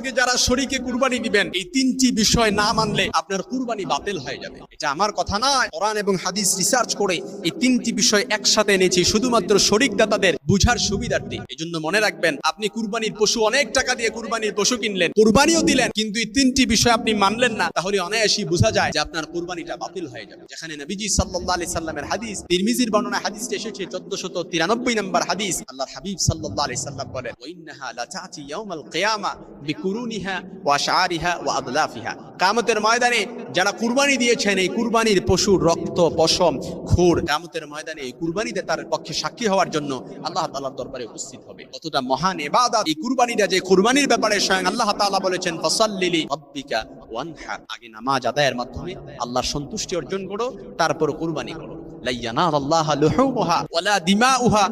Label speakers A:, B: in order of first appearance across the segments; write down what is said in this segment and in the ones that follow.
A: বাগে যারা শরীকে কুরবানি দিবেন, এই তিনটি বিষয় না মানলে আপনার কুরবানি বাতিল হয়ে যাবে। এটা আমার কথা নয়, কোরআন এবং হাদিস রিসার্চ করে এই তিনটি বিষয় একসাথে এনেছি, শুধুমাত্র শরিক দাতাদের বুঝার সুবিধার্থে। এই জন্য মনে রাখবেন, আপনি কুরবানির পশু অনেক টাকা দিয়ে কুরবানির পশু কিনলেন, কুরবানিও দিলেন, কিন্তু এই তিনটি বিষয় আপনি মানলেন না, তাহলে অনায়াসই বোঝা যায় যে আপনার কুরবানিটা বাতিল হয়ে যাবে। যেখানে নবীজি সাল্লাল্লাহু আলাইহি সাল্লামের হাদিস, তিরমিজির বর্ণনা হাদিসটি এসেছে 1493 নম্বর হাদিস, আল্লাহর হাবিব সাল্লাল্লাহু আলাইহি সাল্লাম বলেন ওয়াইন্নাহা লাতাতি ইয়াউমাল কিয়ামা কিয়ামতের ময়দানে যারা কুরবানি দিয়েছেন, এই কুরবানির পশুর রক্ত, পশম, খুর কিয়ামতের ময়দানে এই কুরবানিতে তার পক্ষে সাক্ষী হওয়ার জন্য আল্লাহ তাআলার দরবারে উপস্থিত হবে। মহান ইবাদত। এই কুরবানিটা যে কুরবানির ব্যাপারে স্বয়ং আল্লাহ তাআলা বলেছেন আগে নামাজ আদায়ের মাধ্যমে আল্লাহর সন্তুষ্টি অর্জন করো, তারপর কুরবানি করো। লা ইয়ানালাল্লাহ লুহুমুহা ওয়ালা দিমাউহা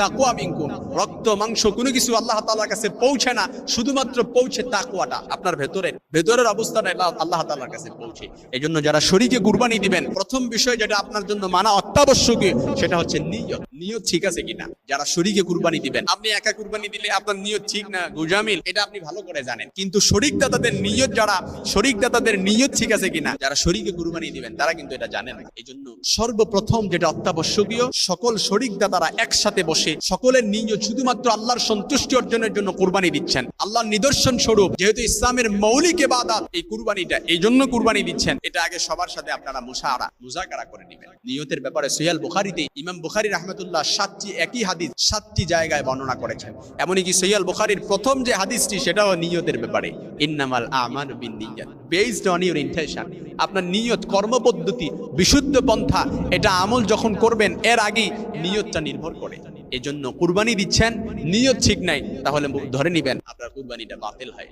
A: তাকওয়া মিনকুম। রক্ত, মাংস, কোনো কিছু আল্লাহ তাআলার কাছে পৌঁছে না, শুধুমাত্র পৌঁছে তাকওয়াটা, আপনার ভেতরের ভেতরের অবস্থাটা আল্লাহ তাআলার কাছে পৌঁছে। এজন্য যারা শরীকে কুরবানি দিবেন, প্রথম বিষয় যেটা আপনার জন্য মানা অত্যাবশ্যকীয়, সেটা হচ্ছে নিয়ত। নিয়ত ঠিক আছে কিনা? যারা শরীকে কুরবানি দিবেন, আপনি একা কুরবানি দিলে আপনার নিয়ত ঠিক না, গুজামিল? এটা আপনি ভালো করে জানেন। কিন্তু শরিক দাতাদের নিয়ত যারা শরিক দাতাদের নিয়ত ঠিক আছে কিনা? যারা শরীকে কুরবানি দিবেন, তারা কিন্তু এটা জানে না। এই জন্য সর্বপ্রথম যেটা অত্যাবশ্যকীয়, সকল শরিক দাতারা একসাথে বসে, সকলের নিয়ত শুধুমাত্র আল্লাহর সন্তুষ্টি অর্জনের জন্য কুরবানি দিচ্ছেন। আল্লাহর নিদর্শন স্বরূপ, যেহেতু ইসলামের মৌলিক এবাদত এই কুরবানিটা এই জন্য কুরবানি দিচ্ছেন। এটা আগে সবার সাথে আপনারা মুসাহারা মুজাকারা করে নেবেন। নিয়তের ব্যাপারে সোহেল বুখারিতে ইমাম বুখারি রহমতুল্লাহ সাতটি একই হাদিস সাতটি জায়গায় বর্ণনা করেছেন। এমনকি সৈয়াল বুখারির প্রথম যে হাদিসটি, সেটাও নিয়তের ব্যাপারে। ইন্নামাল আমান বিন নিয়াত বেসড অন ইউর ইন্টেনশন আপনার নিয়ত, কর্মপদ্ধতি, বিশুদ্ধ পন্থা, এটা আমল যখন করবেন, এর আগেই নিয়তটা নির্ভর করে। এজন্য কুরবানি দিচ্ছেন, নিয়ত ঠিক নাই, তাহলে ধরে নিবেন। আপনার কুরবানিটা বাতিল হয়ে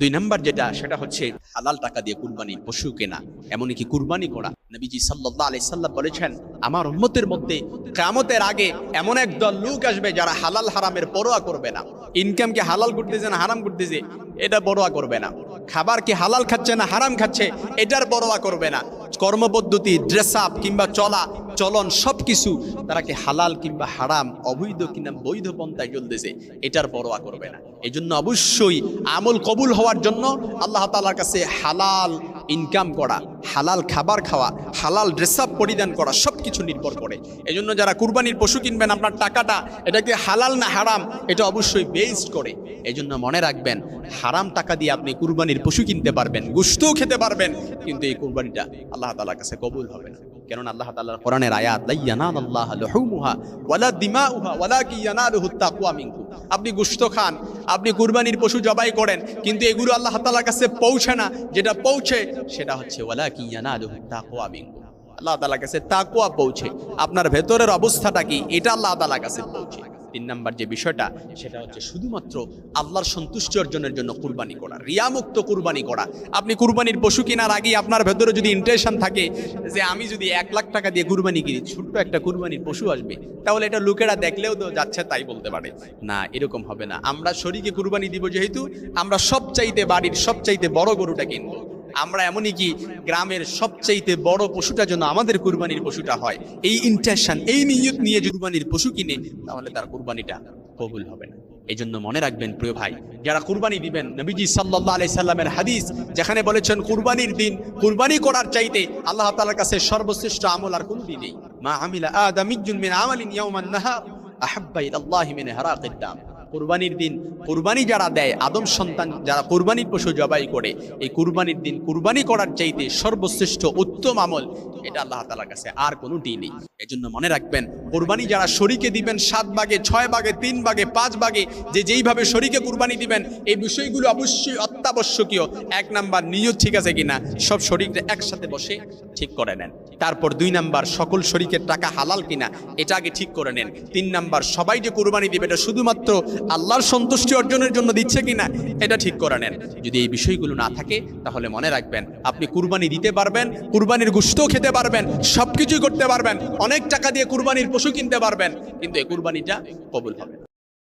A: দুই নাম্বার যেটা, সেটা হচ্ছে হালাল টাকা দিয়ে কুরবানি পশু কেনা, এমনকি কুরবানি করা। নবীজি সাল্লাল্লাহু আলাইহি সাল্লাম বলেছেন, আমার উম্মতের মধ্যে কিয়ামতের আগে এমন এক দল লোক আসবে যারা হালাল হারামের পরোয়া করবে না। ইনকামকে হালাল করতেছে না হারাম করতেছে এটা পরোয়া করবে না। খাবার কি হালাল খাচ্ছে না হারাম খাচ্ছে, এটার পরোয়া করবে না। কর্মপদ্ধতি ড্রেস আপ কিংবা চলা চলন সব কিছু তারা কি হালাল কিংবা হারাম, অবৈধ কিংবা বৈধ পন্থায় চলতেছে, এটার পরোয়া করবে না। এই জন্য অবশ্যই আমল কবুল হওয়ার জন্য আল্লাহ তালার কাছে হালাল ইনকাম করা, হালাল খাবার খাওয়া, হালাল ড্রেস আপ পরিধান করা সব কিছু নির্ভর করে। এই জন্য যারা কুরবানির পশু কিনবেন, আপনার টাকাটা এটা কি হালাল না হারাম, এটা অবশ্যই বেসড করে। এই জন্য মনে রাখবেন, হারাম টাকা দিয়ে আপনি কুরবানির পশু কিনতে পারবেন গুস্তও খেতে পারবেন, কিন্তু এই কুরবানিটা আল্লাহ তালার কাছে কবুল হবে না। কেননা আল্লাহ কোরআনের আয়াত আপনি গুস্ত খান, আপনি কুরবানির পশু জবাই করেন, কিন্তু এগুলো আল্লাহ তাআলার কাছে পৌঁছে না। যেটা পৌঁছে, সেটা হচ্ছে ওয়ালাকি ইয়ানালুহু তাকওয়া আল্লাহ তাআলার কাছে তাকওয়া পৌঁছে। আপনার ভেতরের অবস্থাটা কি? এটা আল্লাহ তাআলার কাছে পৌঁছে। তিন নাম্বার যে বিষয়টা, সেটা হচ্ছে শুধুমাত্র আল্লাহর সন্তুষ্টি অর্জনের জন্য কুরবানি করা, রিয়ামুক্ত কুরবানি করা। আপনি কুরবানির পশু কেনার আগে আপনার ভেতরে যদি ইন্টেনশন থাকে যে আমি যদি এক লাখ টাকা দিয়ে কুরবানি কিনি, ছোট্ট একটা কুরবানির পশু আসবে, তাহলে এটা লোকেরা দেখলেও তো যাচ্ছে, তাই বলতে পারে। না, এরকম হবে না। আমরা শরীকে কুরবানি দিব যেহেতু, আমরা সবচাইতে বাড়ির সবচাইতে বড় গরুটা কিনবো। আমরা এমনই কি গ্রামের সবচাইতে বড় পশুটা যেন আমাদের কুরবানির পশুটা হয়। এই ইন্টেনশন এই নিয়ত নিয়ে কুরবানির পশু কিনে, তাহলে তার কুরবানিটা কবুল হবে না। এই জন্য মনে রাখবেন, প্রিয় ভাই, যারা কুরবানি দিবেন, নবীজি সাল্লাল্লাহু আলাইহি সাল্লামের হাদিস, যেখানে বলেছেন, কুরবানির দিন, কুরবানি করার চাইতে আল্লাহ তাআলার কাছে সর্বশ্রেষ্ঠ আমল আর কোনো দিন নেই। মা আমিলা আদামিজুন মিন আমালিন ইয়াওমান নাহার আহাব্বা ইলাল্লাহি মিন হারাকিদ দাম। কুরবানির দিন কুরবানি যারা দেয়, আদম সন্তান যারা কুরবানির পশু জবাই করে, এই কুরবানির দিন কুরবানি করার চাইতে সর্বশ্রেষ্ঠ উত্তম আমল, এটা আল্লাহ তালার কাছে আর কোনোটি নেই। এজন্য মনে রাখবেন, কুরবানি যারা শরীকে দিবেন সাত ভাগে, ছয় বাগে তিন বাগে পাঁচ বাগে যে যেইভাবে শরীকে কুরবানি দিবেন, এই বিষয়গুলো অবশ্যই অত্যাবশ্যকীয়। এক নাম্বার নিয়ত ঠিক আছে কিনা, সব শরীরটা একসাথে বসে ঠিক করে নেন। তারপর দুই নাম্বার সকল শরীকের টাকা হালাল কিনা, এটা আগে ঠিক করে নেন। তিন নাম্বার সবাই যে কুরবানি দিবে, এটা শুধুমাত্র আল্লাহর সন্তুষ্টি অর্জনের জন্য দিচ্ছে কিনা, এটা ঠিক করে নেন যদি এই বিষয়গুলো না থাকে, তাহলে মনে রাখবেন, আপনি কুরবানি দিতে পারবেন, কুরবানির গুস্তও খেতে পারবেন সব কিছুই করতে পারবেন, অনেক টাকা দিয়ে কুরবানির পশু কিনতে পারবেন, কিন্তু এই কুরবানিটা কবুল হবে না।